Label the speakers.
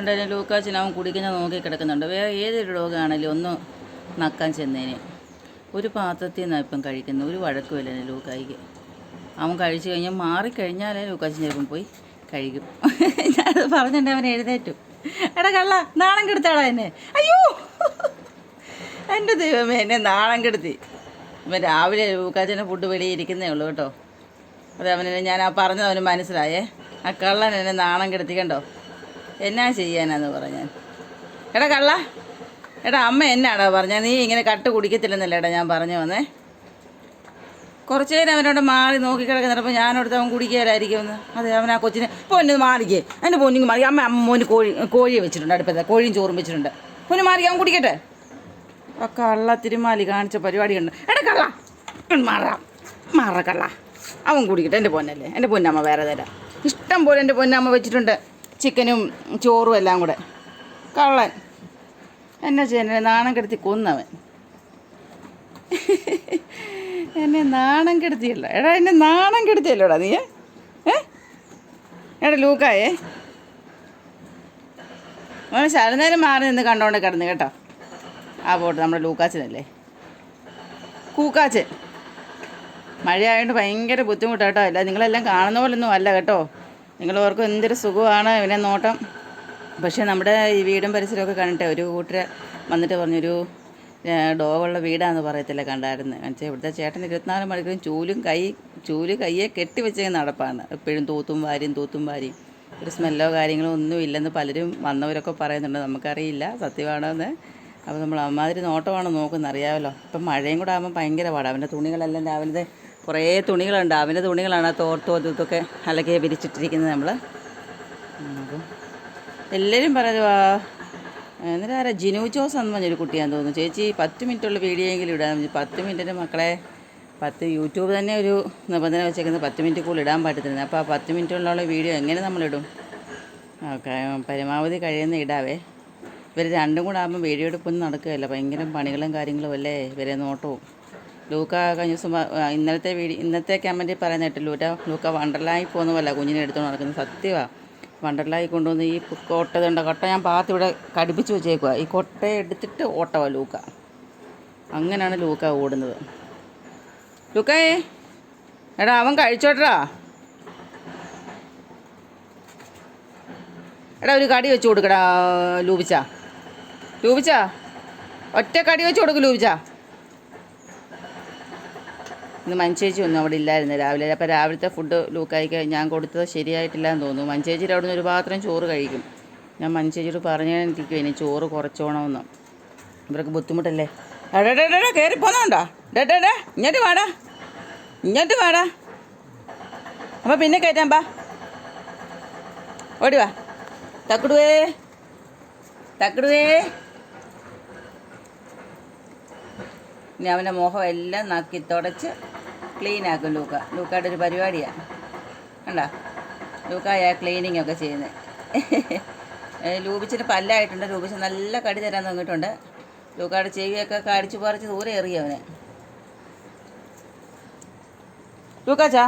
Speaker 1: ഉണ്ടായാലും ലൂക്കാച്ചിന് അവൻ നോക്കി കിടക്കുന്നുണ്ട്. വേറെ ഏതൊരു രോഗമാണെങ്കിലും ഒന്ന് നക്കാൻ ചെന്നതിന് ഒരു പാത്രത്തിൽ നിന്നാണ് ഇപ്പം കഴിക്കുന്നത്. ഒരു വഴക്കുമില്ല ലൂക്കായിക്ക്. അവൻ കഴിച്ചു കഴിഞ്ഞാൽ മാറിക്കഴിഞ്ഞാലേ ലൂക്കാച്ചൻ ചിലപ്പം പോയി കഴിക്കും. ഞാനത് പറഞ്ഞിട്ട് അവൻ എഴുതേറ്റു എടാ കള്ള നാണം കെടുത്താടാ എന്നെ. അയ്യോ! എന്റെ ദൈവമേ എന്നെ നാണം കെടുത്തി. ഇവൻ രാവിലെ ലൂക്കാച്ചന്റെ ഫുഡ് വെളിയിരിക്കുന്നേ ഉള്ളൂ കേട്ടോ. അത് അവനെ ഞാൻ ആ പറഞ്ഞത് അവന് മനസ്സിലായേ. ആ കള്ളൻ എന്നെ നാണം കെടുത്തി കണ്ടോ? എന്നാ ചെയ്യാനാന്ന് പറഞ്ഞാൽ എടാ കള്ള എടാ അമ്മ എന്നാടാ പറഞ്ഞാൽ നീ ഇങ്ങനെ കട്ട് കുടിക്കത്തില്ലെന്നല്ലേ എടാ ഞാൻ പറഞ്ഞു വന്നേ. കുറച്ച് നേരം അവനോട് മാറി നോക്കി കിടക്കുന്നിടപ്പോൾ ഞാനോടത്ത് അവൻ കുടിക്കാനായിരിക്കുമെന്ന് അതെ അവൻ ആ കൊച്ചിനെ പൊന്നു മാറിക്കേ. എന്റെ പൊന്നിങ് മാറി. അമ്മ അമ്മ മോന് കോഴി കോഴിയെ വെച്ചിട്ടുണ്ട് അടുപ്പത്തെ. കോഴിയും ചോറും വെച്ചിട്ടുണ്ട്. പൊന്നു മാറി അവൻ കുടിക്കട്ടെ? ആ കള്ള തിരുമാലി കാണിച്ച പരിപാടി ഉണ്ട് എടാ കള്ള മാറാം മാറ കള്ള. അവൻ കുടിക്കട്ടെ എന്റെ പൊന്നല്ലേ. എന്റെ പൊന്നമ്മ വേറെ തരാം. ഇഷ്ടം പോലെ എന്റെ പൊന്നമ്മ വെച്ചിട്ടുണ്ട്. ചിക്കനും ചോറും എല്ലാം കൂടെ. കള്ളൻ. എന്നെ ചെയ്യാൻ നാണം കെടുത്തി കൊന്നവൻ. എന്നെ നാണം കെടുത്തിയല്ല. എടാ എന്നെ നാണം കെടുത്തിയല്ലോടാ നീ ഏ? എടാ ലൂക്കായേ. മോനെ ശരനേരം മാറി നിന്ന് കണ്ടോണ്ട് കിടന്ന് കേട്ടോ. ആ പോട്ട് നമ്മുടെ ലൂക്കാച്ചനല്ലേ. കൂക്കാച്ചൻ. മഴയായതുകൊണ്ട് ഭയങ്കര ബുദ്ധിമുട്ടാട്ടോ അല്ല നിങ്ങളെല്ലാം കാണുന്ന പോലൊന്നും അല്ല കേട്ടോ. നിങ്ങൾ ഓർക്കും എന്തൊരു സുഖമാണ്. ഇവനെ നോട്ടം. പക്ഷേ നമ്മുടെ ഈ വീടും പരിസരമൊക്കെ കണ്ടിട്ട് ഒരു കൂട്ടർ വന്നിട്ട് പറഞ്ഞൊരു ഡോഗുള്ള വീടാന്ന് പറയത്തില്ല കണ്ടായിരുന്നു. എന്നുവെച്ചാൽ ഇവിടുത്തെ ചേട്ടൻ ഇരുപത്തിനാല് മണിക്കൂറും ചൂലും കൈ ചൂൽ കയ്യെ കെട്ടി നടപ്പാണ്. എപ്പോഴും തൂത്തും വാരിയും തൂത്തും വാരിയും. ഒരു സ്മെല്ലോ കാര്യങ്ങളോ ഒന്നും ഇല്ലെന്ന് പലരും വന്നവരൊക്കെ പറയുന്നുണ്ട്. നമുക്കറിയില്ല സത്യമാണോ എന്ന് അപ്പോൾ നമ്മൾ അമ്മാതിരി നോട്ടമാണ് നോക്കുന്നത് അറിയാമല്ലോ ഇപ്പം മഴയും കൂടെ ആകുമ്പോൾ ഭയങ്കര പാടാണ് അവന്റെ തുണികളെല്ലാം രാവിലത്തെ കുറേ തുണികളുണ്ട്. അവന്റെ തുണികളാണ് ആ തോർത്തും അതും അലക്കി വിരിച്ചിട്ടിരിക്കുന്നത് നമ്മൾ എല്ലാവരും വാ എന്നിട്ട് ആരാ? ജിനു ജോസ് എന്ന് പറഞ്ഞൊരു കുട്ടിയാന്ന് തോന്നുന്നു. ചേച്ചി പത്ത് മിനിറ്റുള്ള വീഡിയോ എങ്കിലും ഇടാൻ പറഞ്ഞു. പത്ത് മിനിറ്റിന്റെ മക്കളെ പത്ത് യൂട്യൂബ് തന്നെ ഒരു നിബന്ധന വെച്ചേക്കുന്നത് പത്ത് മിനിറ്റ് കൂടുതൽ ഇടാൻ പറ്റത്തില്ല. അപ്പോൾ ആ പത്ത് മിനിറ്റുള്ള വീഡിയോ എങ്ങനെ നമ്മളിടും പരമാവധി കഴിയുന്ന ഇടാവേ. ഇവർ രണ്ടും കൂടെ ആകുമ്പോൾ വീഡിയോ എടുപ്പൊന്നും നടക്കുകയില്ല. ഭയങ്കര പണികളും കാര്യങ്ങളും അല്ലേ? ഇവരെ നോട്ടവും. ലൂക്ക കഴിഞ്ഞ ദിവസം ഇന്നലത്തെ വീഡിയോ ഇന്നത്തെ കമന്റിൽ പറയുന്ന കേട്ടോ ലൂറ്റ? ലൂക്ക വണ്ടർലായി പോകുന്ന പോലെ കുഞ്ഞിനെ എടുത്തുകൊണ്ട് നടക്കുന്നത്. സത്യമാണ് വണ്ടർലായി കൊണ്ടുവന്ന് ഈ കൊട്ട ഇതുണ്ട് കൊട്ട ഞാൻ പാത്ത് ഇവിടെ കടുപ്പിച്ച് വെച്ചേക്കുക ഈ കൊട്ട എടുത്തിട്ട് ഓട്ടവാ ലൂക്ക. അങ്ങനെയാണ് ലൂക്ക ഓടുന്നത്. ലൂക്കേ എടാ അവൻ കഴിച്ചോട്ടടാ എടാ ഒരു കടി വെച്ച് കൊടുക്കടാ ലൂപിച്ച ലൂപിച്ച ഒറ്റ കടി വെച്ച് കൊടുക്കും ലൂപിച്ച ഇന്ന് മഞ്ചേച്ചി ഒന്നും അവിടെ ഇല്ലായിരുന്നു രാവിലെ. അപ്പോൾ രാവിലത്തെ ഫുഡ് ലൂക്കായിക്ക് ഞാൻ കൊടുത്തത് ശരിയായിട്ടില്ല എന്ന് തോന്നുന്നു. മഞ്ചേച്ചിയുടെ അവിടെ നിന്ന് ഒരു പാത്രം ചോറ് കഴിക്കും. ഞാൻ മഞ്ചേച്ചിയോട് പറഞ്ഞിരിക്കും ഇനി ചോറ് കുറച്ചോണമെന്ന് ഇവർക്ക് ബുദ്ധിമുട്ടല്ലേ? എടാ കയറി പോന്നോണ്ടോ. ഡേട്ടേടാ ഇങ്ങോട്ട് വാടാ. ഇങ്ങോട്ട് വാടാ. അപ്പോൾ പിന്നെ കയറ്റാൻ പാ. ഓടി വാ. തക്കിടുവേ. തക്കിടുവേ. ഇനി അവന്റെ മുഖം എല്ലാം നക്കി തുടച്ച് ക്ലീൻ ആക്കും ലൂക്ക. ലൂക്കയുടെ ഒരു പരിപാടിയാണ് കണ്ട? ലൂക്കായ ക്ലീനിങ് ഒക്കെ ചെയ്യുന്നത് ലൂപിച്ചിന് പല്ലായിട്ടുണ്ട്. ലൂപിച്ച് നല്ല കടി തരാൻ തുടങ്ങിയിട്ടുണ്ട്. ലൂക്കയുടെ ചെവിയൊക്കെ കടിച്ചു പറിച്ച് ദൂരെ എറിയവനെ ലൂക്കാച്ചാ?